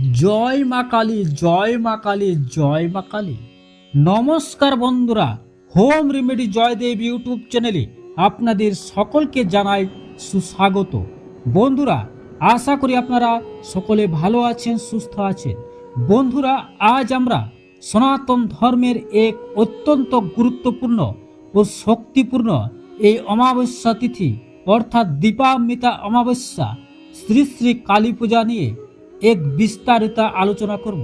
জয় মা কালী, জয় মা কালী, জয় মা কালী। নমস্কার বন্ধুরা, হোম রেমেডি জয়দেব ইউটিউব চ্যানেলে আপনাদের সকলকে জানাই সুস্বাগত। বন্ধুরা, আশা করি আপনারা সকলে ভালো আছেন, সুস্থ আছেন। বন্ধুরা, আজ আমরা সনাতন ধর্মের এক অত্যন্ত গুরুত্বপূর্ণ ও শক্তিপূর্ণ এই অমাবস্যা তিথি, অর্থাৎ দীপামিতা অমাবস্যা, শ্রী শ্রী কালী পূজা নিয়ে এক বিস্তারিত আলোচনা করব।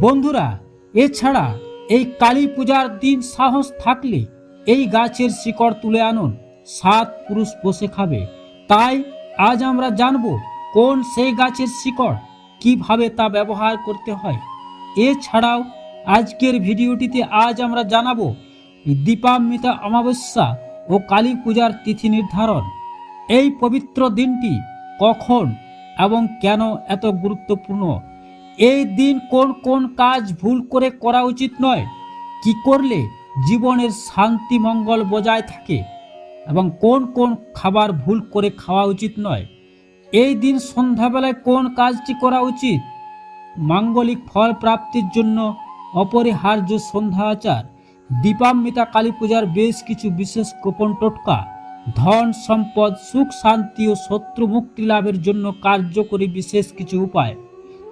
বন্ধুরা, এছাড়া এই কালী পূজার দিন সাহস থাকলে এই গাছের শিকড় তুলে আনুন। সাত পুরুষ বসে খাবে। তাই আজ আমরা জানব কোন সেই গাছের শিকড়, কীভাবে তা ব্যবহার করতে হয়। এছাড়াও আজকের ভিডিওটিতে আজ আমরা জানাব দীপান্বিতা অমাবস্যা ও কালী পূজার তিথি নির্ধারণ। এই পবিত্র দিনটি কখন এবং কেন এত গুরুত্বপূর্ণ? এই দিন কোন কোন কাজ ভুল করে করা উচিত নয়। কি করলে জীবনের শান্তি মঙ্গল বজায় থাকে এবং কোন কোন খাবার ভুল করে খাওয়া উচিত নয়। এই দিন সন্ধ্যাবেলায় কোন কাজটি করা উচিত? মাঙ্গলিক ফল প্রাপ্তির জন্য অপরিহার্য সন্ধ্যা আচার দীপান্বিতা কালী পূজার বেশ কিছু বিশেষ গোপন টোটকা ধন, সম্পদ, সুখ, শান্তি ও শত্রু মুক্তি লাভের জন্য কার্যকরী বিশেষ কিছু উপায়।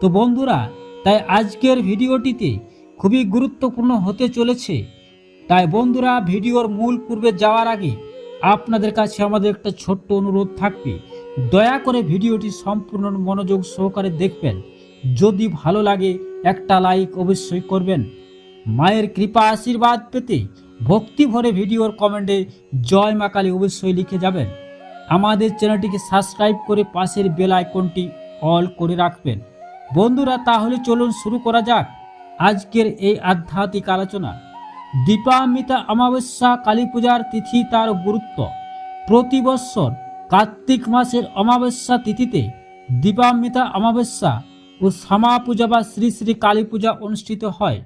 তো বন্ধুরা, তাই আজকের ভিডিওটিতে খুবই গুরুত্বপূর্ণ হতে চলেছে। তাই বন্ধুরা, ভিডিওর মূল পূর্বে যাওয়ার আগে আপনাদের কাছে আমাদের একটা ছোট্ট অনুরোধ থাকবে। দয়া করে ভিডিওটি সম্পূর্ণ মনোযোগ সহকারে দেখবেন। যদি ভালো লাগে, একটা লাইক অবশ্যই করবেন। মায়ের কৃপা আশীর্বাদ পেতে ভক্তি ভরে ভিডিওর কমেন্টে জয় মা কালী অবশ্যই লিখে যাবেন। আমাদের চ্যানেলটিকে সাবস্ক্রাইব করে পাশের বেল আইকনটি অল করে রাখবেন। বন্ধুরা, তাহলে চলুন শুরু করা যাক আজকের এই আধ্যাত্মিক আলোচনা। দীপামিতা অমাবস্যা কালী পূজার তিথি তার গুরুত্ব। প্রতি বৎসর কার্তিক মাসের অমাবস্যা তিথিতে দীপামিতা অমাবস্যা ও শ্যামা পূজা বা শ্রী শ্রী কালী পূজা অনুষ্ঠিত হয়।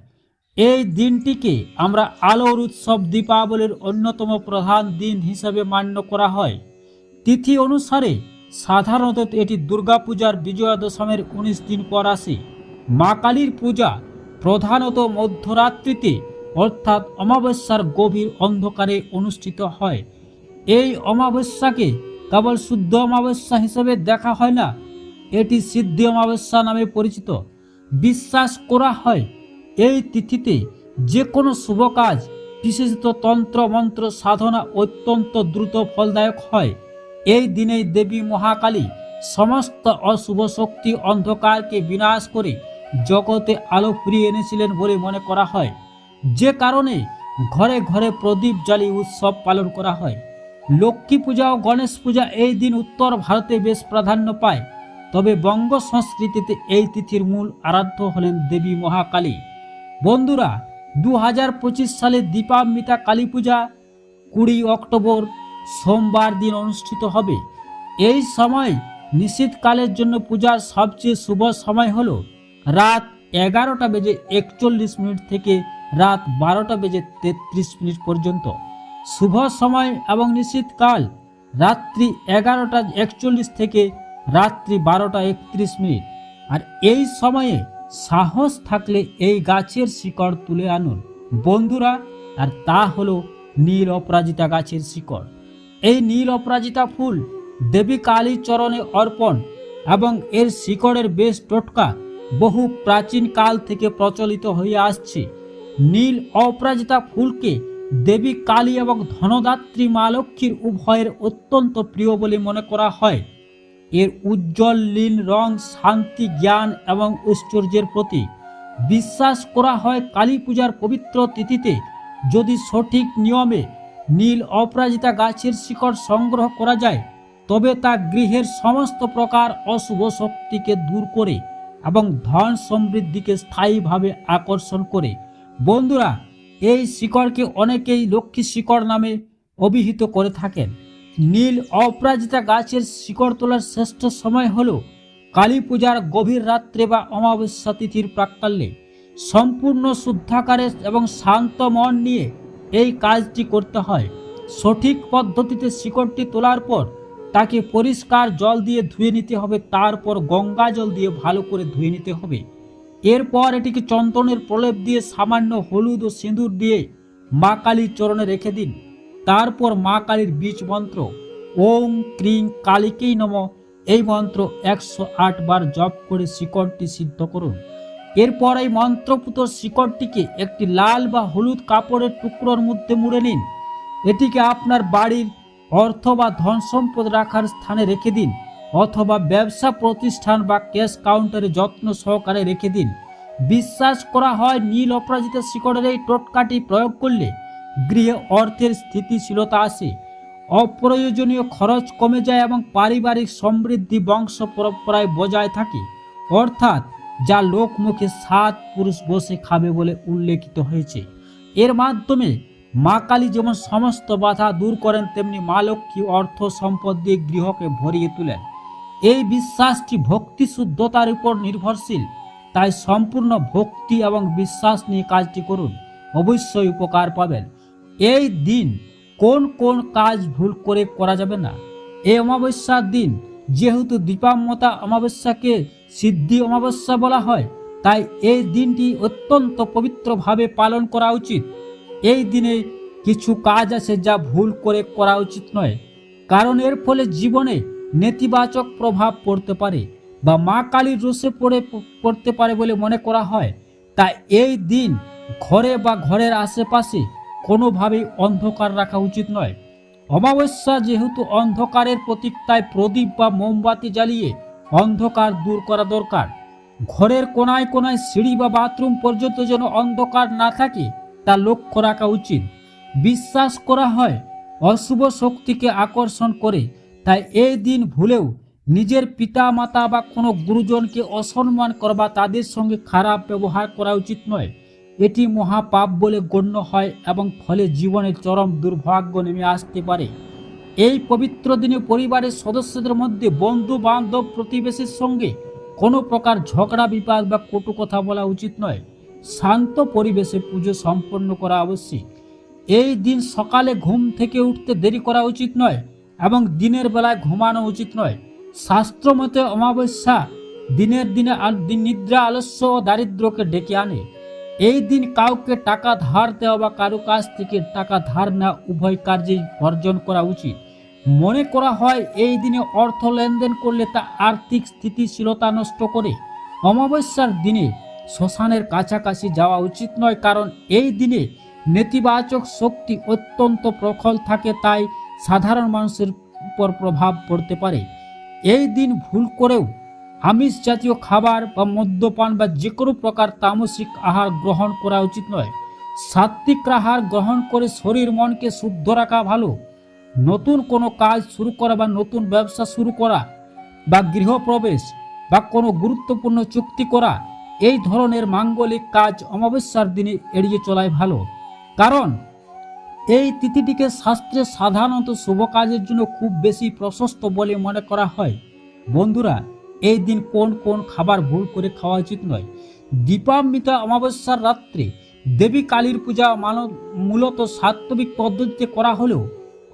এই দিনটিকে আমরা আলোর উৎসব দীপাবলির অন্যতম প্রধান দিন হিসাবে মান্য করা হয়। তিথি অনুসারে সাধারণত এটি দুর্গাপূজার বিজয়া দশমের উনিশ দিন পর আসে। মা কালীর পূজা প্রধানত মধ্যরাত্রিতে, অর্থাৎ অমাবস্যার গভীর অন্ধকারে অনুষ্ঠিত হয়। এই অমাবস্যাকে কেবল শুদ্ধ অমাবস্যা হিসেবে দেখা হয় না, এটি সিদ্ধি অমাবস্যা নামে পরিচিত। বিশ্বাস করা হয় এই তিথিতে যে কোনো শুভ কাজ, বিশেষত তন্ত্র, মন্ত্র, সাধনা অত্যন্ত দ্রুত ফলদায়ক হয়। এই দিনেই দেবী মহাকালী সমস্ত অশুভ শক্তি অন্ধকারকে বিনাশ করে জগতে আলো ফিরিয়ে এনেছিলেন বলে মনে করা হয়। যে কারণে ঘরে ঘরে প্রদীপ জ্বালিয়ে উৎসব পালন করা হয়। লক্ষ্মী পূজা ও গণেশ পূজা এই দিন উত্তর ভারতে বেশ প্রাধান্য পায়। তবে বঙ্গ সংস্কৃতিতে এই তিথির মূল আরাধ্য হলেন দেবী মহাকালী। বন্ধুরা দু হাজার পঁচিশ সালে দীপান্বিতা কালী পূজা কুড়ি অক্টোবর সোমবার দিন অনুষ্ঠিত হবে। এই সময় নিশ্চিতকালের জন্য পূজার সবচেয়ে শুভ সময় হল রাত এগারোটা বেজে একচল্লিশ মিনিট থেকে রাত বারোটা বেজে তেত্রিশ মিনিট পর্যন্ত। শুভ সময় এবং নিশ্চিতকাল রাত্রি এগারোটা একচল্লিশ থেকে রাত্রি বারোটা একত্রিশ মিনিট। আর এই সময়ে সাহস থাকলে এই গাছের শিকড় তুলে আনুন। বন্ধুরা, আর তা হলো নীল অপরাজিতা গাছের শিকড়। এই নীল অপরাজিতা ফুল দেবী কালীর চরণে অর্পণ এবং এর শিকড়ের বেশ টোটকা বহু প্রাচীন কাল থেকে প্রচলিত হয়ে আসছে। নীল অপরাজিতা ফুলকে দেবী কালী এবং ধনদাত্রী মা লক্ষ্মীর উভয়ের অত্যন্ত প্রিয় বলে মনে করা হয়। এর উজ্জ্বল নীল রং, শান্তি, জ্ঞান এবং ঐশ্বর্যের প্রতীক। বিশ্বাস করা হয় কালী পূজার পবিত্র তিথিতে। যদি সঠিক নিয়মে নীল অপরাজিতা গাছের শিকড় সংগ্রহ করা যায়, তবে তা গৃহের সমস্ত প্রকার অশুভ শক্তিকে দূর করে এবং ধন সমৃদ্ধিকে স্থায়ীভাবে আকর্ষণ করে। বন্ধুরা, এই শিকড়কে অনেকেই লক্ষ্মী শিকড় নামে অভিহিত করে থাকেন। নীল অপরাজিতা গাছের শিকড় তোলার শ্রেষ্ঠ সময় হল কালী পূজার গভীর রাত্রে বা অমাবস্যা তিথির প্রাক্কালে। সম্পূর্ণ শুদ্ধাকারে এবং শান্ত মন নিয়ে এই কাজটি করতে হয়। সঠিক পদ্ধতিতে শিকড়টি তোলার পর তাকে পরিষ্কার জল দিয়ে ধুয়ে নিতে হবে, তারপর গঙ্গা জল দিয়ে ভালো করে ধুয়ে নিতে হবে। এরপর এটিকে চন্দনের প্রলেপ দিয়ে সামান্য হলুদ ও সিঁদুর দিয়ে মা কালীর চরণে রেখে দিন। তারপর মা কালীর বীজ মন্ত্র, ওং ক্রিং কালীকেই নম। এই মন্ত্র একশো আট বার জপ করে শিকড়টি সিদ্ধ করুন। এরপর এই মন্ত্রপুত শিকড়টিকে একটি লাল বা হলুদ কাপড়ের টুকরোর মধ্যে মুড়ে নিন। এটিকে আপনার বাড়ির অর্থ বা ধন সম্পদ রাখার স্থানে রেখে দিন অথবা ব্যবসা প্রতিষ্ঠান বা ক্যাশ কাউন্টারে যত্ন সহকারে রেখে দিন। বিশ্বাস করা হয় নীল অপরাজিত শিকড়ের এই টোটকাটি প্রয়োগ করলে গৃহে অর্থের স্থিতিশীলতা আসে অপ্রয়োজনীয় খরচ কমে যায় এবং পারিবারিক সমৃদ্ধি বংশ পরম্পরায় বজায় থাকে। অর্থাৎ যা লোকমুখে সাত পুরুষ বসে খাবে বলে উল্লেখিত হয়েছে। এর মাধ্যমে মা কালী যেমন সমস্ত বাধা দূর করেন, তেমনি মা লক্ষ্মী অর্থ সম্পদ দিয়ে গৃহকে ভরিয়ে তোলেন। এই বিশ্বাসটি ভক্তি শুদ্ধতার উপর নির্ভরশীল। তাই সম্পূর্ণ ভক্তি এবং বিশ্বাস নিয়ে কাজটি করুন। অবশ্যই উপকার পাবেন। এই দিন কোন কোন কাজ ভুল করে করা যাবে না। এই অমাবস্যার দিন যেহেতু দীপাম্মতা অমাবস্যাকে সিদ্ধি অমাবস্যা বলা হয়, তাই এই দিনটি অত্যন্ত পবিত্রভাবে পালন করা উচিত। এই দিনে কিছু কাজ আছে যা ভুল করে করা উচিত নয়, কারণ এর ফলে জীবনে নেতিবাচক প্রভাব পড়তে পারে বা মা কালীর রোষে পড়ে পড়তে পারে বলে মনে করা হয়। তাই এই দিন ঘরে বা ঘরের আশেপাশে কোনোভাবেই অন্ধকার রাখা উচিত নয়। অমাবস্যা যেহেতু অন্ধকারের প্রতীক, তাই প্রদীপ বা মোমবাতি জ্বালিয়ে অন্ধকার দূর করা দরকার। ঘরের কোনায় কোনায় সিঁড়ি বা বাথরুম পর্যন্ত যেন অন্ধকার না থাকে, তা লক্ষ্য রাখা উচিত। বিশ্বাস করা হয়, অশুভ শক্তিকে আকর্ষণ করে, তাই এই দিন ভুলেও নিজের পিতা মাতা বা কোনো গুরুজনকে অসম্মান করবা তাদের সঙ্গে খারাপ ব্যবহার করা উচিত নয়। এটি মহাপাপ বলে গণ্য হয় এবং ফলে জীবনে চরম দুর্ভাগ্য নেমে আসতে পারে। এই পবিত্র দিনে পরিবারের সদস্যদের মধ্যে বন্ধু বান্ধব প্রতিবেশীর সঙ্গে কোনো প্রকার ঝগড়া বিপাদ বা কটু কথা বলা উচিত নয়। শান্ত পরিবেশে পুজো সম্পন্ন করা আবশ্যিক। এই দিন সকালে ঘুম থেকে উঠতে দেরি করা উচিত নয় এবং দিনের বেলায় ঘুমানো উচিত নয়। শাস্ত্র মতে অমাবস্যা দিনের দিনে দিন নিদ্রা, আলস্য ও দারিদ্র্যকে ডেকে আনে। এই দিন কাউকে টাকা ধার দেওয়া বা কারও কাছ থেকে টাকা ধার নেওয়া উভয় কার্যেই বর্জন করা উচিত। মনে করা হয়, এই দিনে অর্থ লেনদেন করলে তা আর্থিক স্থিতিশীলতা নষ্ট করে। অমাবস্যার দিনে শ্মশানের কাছাকাছি যাওয়া উচিত নয়, কারণ এই দিনে নেতিবাচক শক্তি অত্যন্ত প্রখল থাকে, তাই সাধারণ মানুষের উপর প্রভাব পড়তে পারে। এই দিন ভুল করেও আমিষ জাতীয় খাবার বা মদ্যপান বা যে কোনো প্রকার তামসিক আহার গ্রহণ করা উচিত নয়। সাত্বিক আহার গ্রহণ করে শরীর মনকে শুদ্ধ রাখা ভালো। নতুন কোনো কাজ শুরু করা বা নতুন ব্যবসা শুরু করা বা গৃহপ্রবেশ বা কোনো গুরুত্বপূর্ণ চুক্তি করা, এই ধরনের মাঙ্গলিক কাজ অমাবস্যার দিনে এড়িয়ে চলাই ভালো। কারণ, এই তিথিটিকে শাস্ত্রে সাধারণত শুভ কাজের জন্য খুব বেশি প্রশস্ত বলে মনে করা হয়। বন্ধুরা এই দিন কোন কোন খাবার ভুল করে খাওয়া উচিত নয়। দীপান্বিতা অমাবস্যার রাত্রে দেবী কালীর পূজা মানব মূলত সাত্ত্বিক পদ্ধতিতে করা হলেও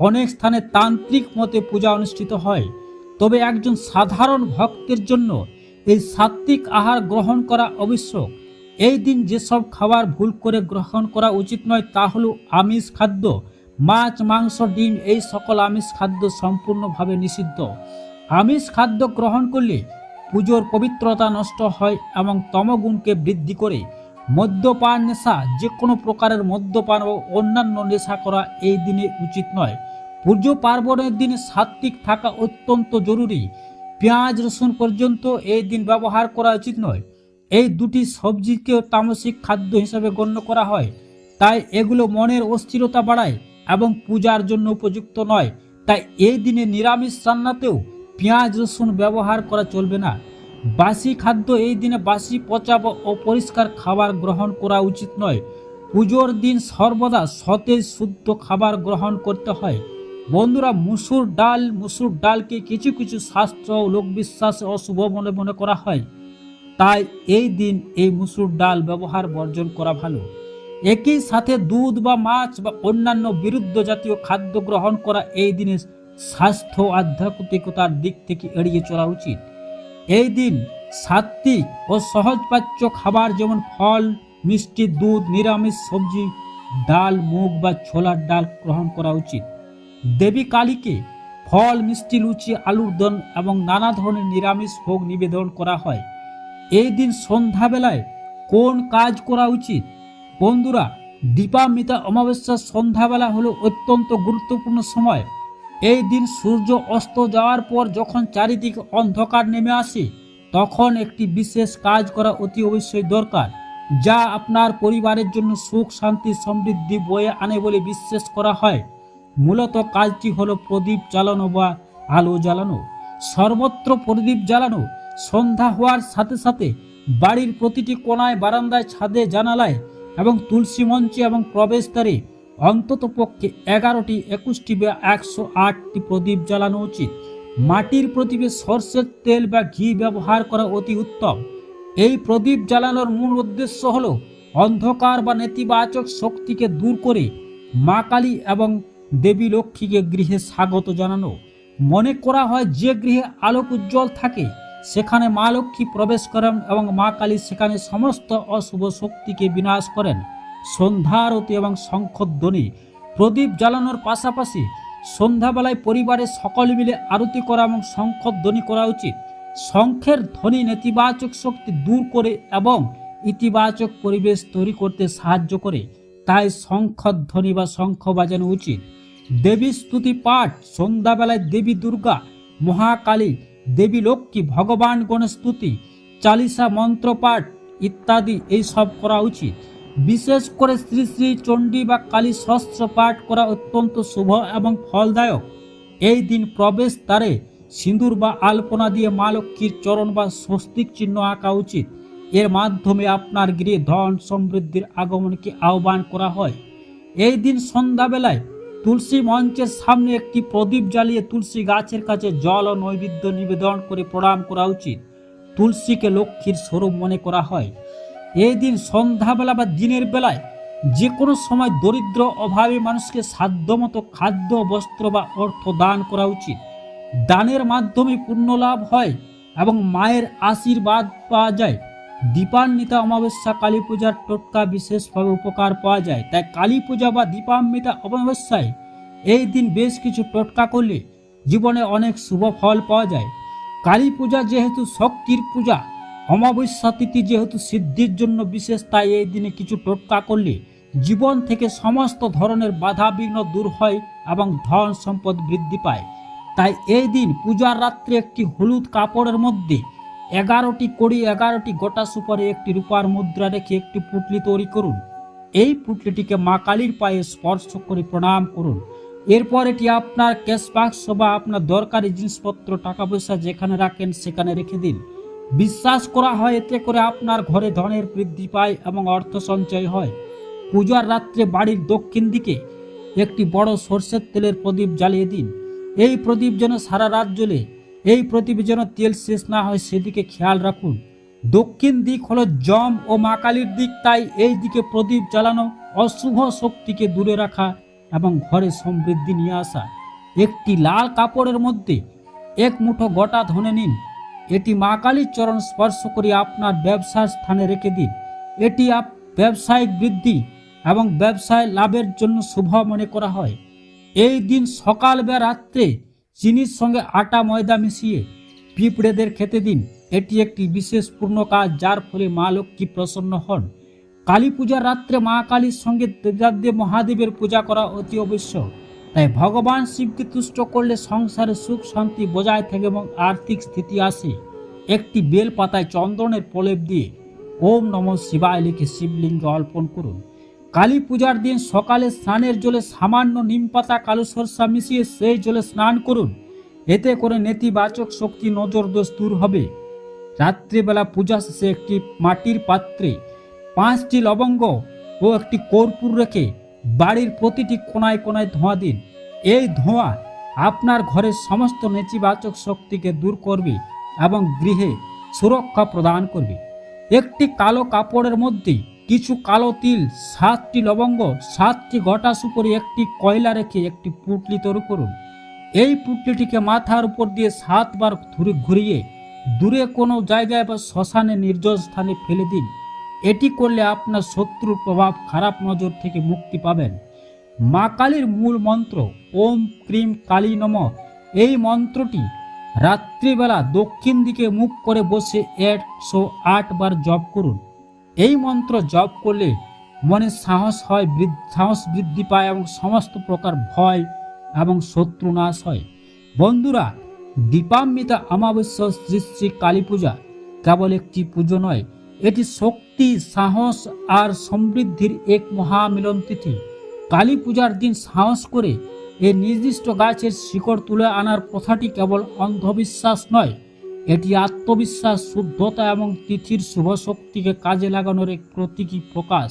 অনেক স্থানে তান্ত্রিক মতে পূজা অনুষ্ঠিত হয়। তবে একজন সাধারণ ভক্তের জন্য এই সাত্ত্বিক আহার গ্রহণ করা আবশ্যক এই দিন যেসব খাবার ভুল করে গ্রহণ করা উচিত নয় তা হলো আমিষ খাদ্য, মাছ, মাংস, ডিম, এই সকল আমিষ খাদ্য সম্পূর্ণভাবে নিষিদ্ধ। আমিষ খাদ্য গ্রহণ করলে পুজোর পবিত্রতা নষ্ট হয় এবং তমগুণকে বৃদ্ধি করে। মদ্যপান নেশা যে কোনো প্রকারের মদ্যপান ও অন্যান্য নেশা করা এই দিনে উচিত নয়। পুজো পার্বণের দিনে সাত্বিক থাকা অত্যন্ত জরুরি। পেঁয়াজ, রসুন পর্যন্ত এই দিন ব্যবহার করা উচিত নয়। এই দুটি সবজিকেও তামসিক খাদ্য হিসাবে গণ্য করা হয়। তাই এগুলো মনের অস্থিরতা বাড়ায় এবং পূজার জন্য উপযুক্ত নয়। তাই এই দিনে নিরামিষ রান্নাতেও পেঁয়াজ, রসুন ব্যবহার করা চলবে না। বাসি খাদ্য এই দিনে বাসি পচা বা অপরিষ্কার খাবার গ্রহণ করা উচিত নয়। পুজোর দিন সর্বদা সতেজ, শুদ্ধ খাবার গ্রহণ করতে হয়। বন্ধুরা, মুসুর ডাল, মুসুর ডালকে কিছু কিছু শাস্ত্র ও লোকবিশ্বাস অশুভ মনে মনে করা হয়। তাই এই দিন এই মুসুর ডাল ব্যবহার বর্জন করা ভালো। একই সাথে দুধ বা মাছ বা অন্যান্য বিরুদ্ধ জাতীয় খাদ্য গ্রহণ করা এই দিনে স্বাস্থ্য আধ্যাত্মিকতার দিক থেকে এড়িয়ে চলা উচিত। এই দিন সাত্বিক ও সহজপাচ্য খাবার যেমন ফল, মিষ্টি, দুধ, নিরামিষ সবজি, ডাল, মুগ বা ছোলার ডাল গ্রহণ করা উচিত। দেবী কালীকে ফল, মিষ্টি, লুচি, আলুর দন এবং নানা ধরনের নিরামিষ ভোগ নিবেদন করা হয়। এই দিন সন্ধ্যাবেলায় কোন কাজ করা উচিত? বন্ধুরা, দীপামিতা অমাবস্যার সন্ধ্যাবেলা হলো অত্যন্ত গুরুত্বপূর্ণ সময়। এই দিন সূর্য অস্ত যাওয়ার পর যখন চারিদিকে অন্ধকার নেমে আসে, তখন একটি বিশেষ কাজ করা অতি অবশ্যই দরকার, যা আপনার পরিবারের জন্য সুখ, শান্তি, সমৃদ্ধি বয়ে আনে বলে বিশ্বাস করা হয়। মূলত কাজটি হলো প্রদীপ জ্বালানো বা আলো জ্বালানো। সর্বত্র প্রদীপ জ্বালানো, সন্ধ্যা হওয়ার সাথে সাথে বাড়ির প্রতিটি কোনায় বারান্দায় ছাদে জানালায় এবং তুলসী মঞ্চে এবং প্রবেশদ্বারে অন্তত পক্ষে এগারোটি, একুশটি বা একশো আটটি প্রদীপ জ্বালানো উচিত। মাটির প্রদীপে সর্ষের তেল বা ঘি ব্যবহার করা অতি উত্তম। এই প্রদীপ জ্বালানোর মূল উদ্দেশ্য হল অন্ধকার বা নেতিবাচক শক্তিকে দূর করে মা কালী এবং দেবী লক্ষ্মীকে গৃহে স্বাগত জানানো। মনে করা হয় যে গৃহে আলোক উজ্জ্বল থাকে, সেখানে মা লক্ষ্মী প্রবেশ করেন এবং মা কালী সেখানে সমস্ত অশুভ শক্তিকে বিনাশ করেন। সন্ধ্যা আরতি এবং শঙ্খধ্বনি প্রদীপ জ্বালানোর পাশাপাশি সন্ধ্যাবেলায় পরিবারের সকলে মিলে আরতি করা এবং শঙ্খধ্বনি করা উচিত। শঙ্খের ধ্বনি নেতিবাচক শক্তি দূর করে এবং ইতিবাচক পরিবেশ তৈরি করতে সাহায্য করে, তাই শঙ্খধ্বনি বা শঙ্খ বাজানো উচিত। দেবী স্তুতি পাঠ, সন্ধ্যাবেলায় দেবী দুর্গা, মহাকালী, দেবী লক্ষ্মী, ভগবান গণেশ স্তুতি, চালিসা মন্ত্র পাঠ ইত্যাদি, এই সব করা উচিত। বিশেষ করে শ্রী শ্রী চণ্ডী বা কালী শস্ত্র পাঠ করা অত্যন্ত শুভ এবং ফলদায়ক। এই দিন প্রবেশ দ্বারে সিঁদুর বা আলপনা দিয়ে মা লক্ষ্মীর চরণ বা স্বস্তিক চিহ্ন আঁকা উচিত। এর মাধ্যমে আপনার গৃহে ধন সমৃদ্ধির আগমনকে আহ্বান করা হয়। এই দিন সন্ধ্যাবেলায় তুলসী মঞ্চের সামনে একটি প্রদীপ জ্বালিয়ে তুলসী গাছের কাছে জল ও নৈবেদ্য নিবেদন করে প্রণাম করা উচিত। তুলসীকে লক্ষ্মীর স্বরূপ মনে করা হয়। এই দিন সন্ধ্যাবেলা বা দিনের বেলায় যে কোনো সময় দরিদ্র, অভাবী মানুষকে সাধ্যমতো খাদ্য, বস্ত্র বা অর্থ দান করা উচিত। দানের মাধ্যমে পুণ্য লাভ হয় এবং মায়ের আশীর্বাদ পাওয়া যায়। দীপান্বিতা অমাবস্যা, কালী পূজার টোটকা বিশেষভাবে উপকার পাওয়া যায়। তাই কালী পূজা বা দীপান্বিতা অমাবস্যায় এই দিন বেশ কিছু টোটকা করলে জীবনে অনেক শুভ ফল পাওয়া যায়। কালী পূজা যেহেতু শক্তির পূজা অমাবস্যা তিথি যেহেতু সিদ্ধির জন্য বিশেষ, তাই এই দিনে কিছু টোটকা করলে জীবন থেকে সমস্ত ধরনের বাধা বিঘ্ন দূর হয় এবং ধন সম্পদ বৃদ্ধি পায়। তাই এই দিন পূজার রাত্রে একটি হলুদ কাপড়ের মধ্যে এগারোটি কড়ি, এগারোটি গোটা সুপারে, একটি রূপার মুদ্রা রেখে একটি পুটলি তৈরি করুন। এই পুটলিটিকে মা কালীর পায়ে স্পর্শ করে প্রণাম করুন। এরপর এটি আপনার ক্যাশ বাক্স বা আপনার দরকারি জিনিসপত্র টাকা পয়সা যেখানে রাখেন সেখানে রেখে দিন। বিশ্বাস করা হয়, এতে করে আপনার ঘরে ধনের বৃদ্ধি পায় এবং অর্থ সঞ্চয় হয়। পূজার রাত্রে বাড়ির দক্ষিণ দিকে একটি বড় সর্ষের তেলের প্রদীপ জ্বালিয়ে দিন। এই প্রদীপ যেন সারা রাত জ্বলে, এই প্রদীপে যেন তেল শেষ না হয়, সেদিকে খেয়াল রাখুন। দক্ষিণ দিক হলো জম ও মা কালীর দিক, তাই এই দিকে প্রদীপ জ্বালানো অশুভ শক্তিকে দূরে রাখা এবং ঘরে সমৃদ্ধি নিয়ে আসা। একটি লাল কাপড়ের মধ্যে এক মুঠো গোটা ধনে নিন। এটি মা কালীর চরণ স্পর্শ করে আপনার ব্যবসার স্থানে রেখে দিন। এটি আপ ব্যবসায়িক বৃদ্ধি এবং ব্যবসায় লাভের জন্য শুভ মনে করা হয়। এই দিন সকাল বা রাত্রে চিনির সঙ্গে আটা, ময়দা মিশিয়ে পিঁপড়েদের খেতে দিন। এটি একটি বিশেষ পূর্ণ কাজ, যার ফলে মা লক্ষ্মী প্রসন্ন হন। কালী পূজার রাত্রে মা কালীর সঙ্গে দেবাদেব মহাদেবের পূজা করা অতি আবশ্যক। তাই ভগবান শিবকে তুষ্ট করলে সংসারে সুখ, শান্তি বজায় থাকে এবং আর্থিক স্থিতি আসে। একটি বেল পাতায় চন্দনের প্রলেপ দিয়ে ওম নম শিবায় লিখে শিবলিঙ্গে অর্পণ করুন। কালী পূজার দিন সকালে স্নানের জলে সামান্য নিম পাতা, কালো সরষা মিশিয়ে সেই জলে স্নান করুন। এতে করে নেতিবাচক শক্তি নজর দোষ দূর হবে। রাত্রিবেলা পূজা শেষে একটি মাটির পাত্রে পাঁচটি লবঙ্গ ও একটি কর্পূর রেখে বাড়ির প্রতিটি কোনায় কোনায় ধোঁয়া দিন। এই ধোঁয়া আপনার ঘরের সমস্ত নেতিবাচক শক্তিকে দূর করবে এবং গৃহে সুরক্ষা প্রদান করবে। একটি কালো কাপড়ের মধ্যে কিছু কালো তিল, সাতটি লবঙ্গ, সাতটি গোটা সুপরি, একটি কয়লা রেখে একটি পুটলি তৈরি করুন। এই পুটলিটিকে মাথার উপর দিয়ে সাতবার ঘুরিয়ে দূরে কোনো জায়গায় বা শ্মশানে নির্জন স্থানে ফেলে দিন। এটি করলে আপনার শত্রুর প্রভাব খারাপ নজর থেকে মুক্তি পাবেন। মা কালীর মূল মন্ত্র, ওম ক্রিম কালী নম, এই মন্ত্রটি রাত্রিবেলা দক্ষিণ দিকে মুখ করে বসে একশো আট বার জপ করুন। এই মন্ত্র জপ করলে মনে সাহস হয় সাহস বৃদ্ধি পায় এবং সমস্ত প্রকার ভয় এবং শত্রু নাশ হয়। বন্ধুরা, দীপাম্বিতা অমাবস্যা শ্রী শ্রী কালী পূজা কেবল একটি পুজো নয় এটি শক্তি, সাহস আর সমৃদ্ধির এক মহামিলন তিথি। কালী পূজার দিন সাহস করে এই নির্দিষ্ট গাছের শিকড় তুলে আনার প্রথাটি কেবল অন্ধবিশ্বাস নয়, এটি আত্মবিশ্বাস, শুদ্ধতা এবং তিথির শুভ শক্তিকে কাজে লাগানোর এক প্রতীকী প্রকাশ।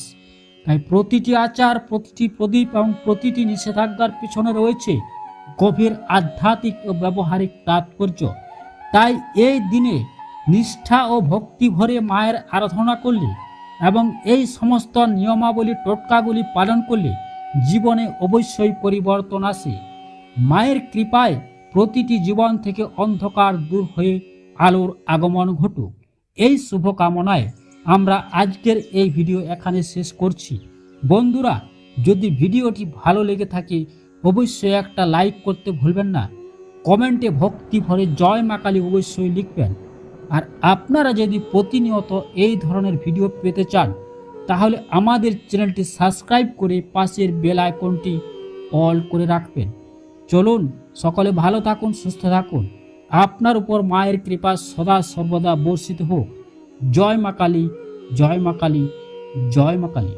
তাই প্রতিটি আচার, প্রতিটি প্রদীপ এবং প্রতিটি নিষেধাজ্ঞার পিছনে রয়েছে গভীর আধ্যাত্মিক ও ব্যবহারিক তাৎপর্য। তাই এই দিনে নিষ্ঠা ও ভক্তি ভরে মায়ের আরাধনা করলে এবং এই সমস্ত নিয়মাবলী টোটকাগুলি পালন করলে জীবনে অবশ্যই পরিবর্তন আসে। মায়ের কৃপায় প্রতিটি জীবন থেকে অন্ধকার দূর হয়ে আলোর আগমন ঘটুক। এই শুভকামনায় আমরা আজকের এই ভিডিও এখানে শেষ করছি। বন্ধুরা, যদি ভিডিওটি ভালো লেগে থাকে, অবশ্যই একটা লাইক করতে ভুলবেন না। কমেন্টে ভক্তি ভরে জয় মা কালী অবশ্যই লিখবেন। আর আপনারা যদি প্রতিনিয়ত এই ধরনের ভিডিও পেতে চান, তাহলে আমাদের চ্যানেলটি সাবস্ক্রাইব করে পাশের বেল আইকনটি অল করে রাখবেন। চলুন, সকলে ভালো থাকুন, সুস্থ থাকুন। আপনার উপর মায়ের কৃপা সদা সর্বদা বর্ষিত হোক। জয় মা কালী, জয় মা কালী, জয় মা কালী।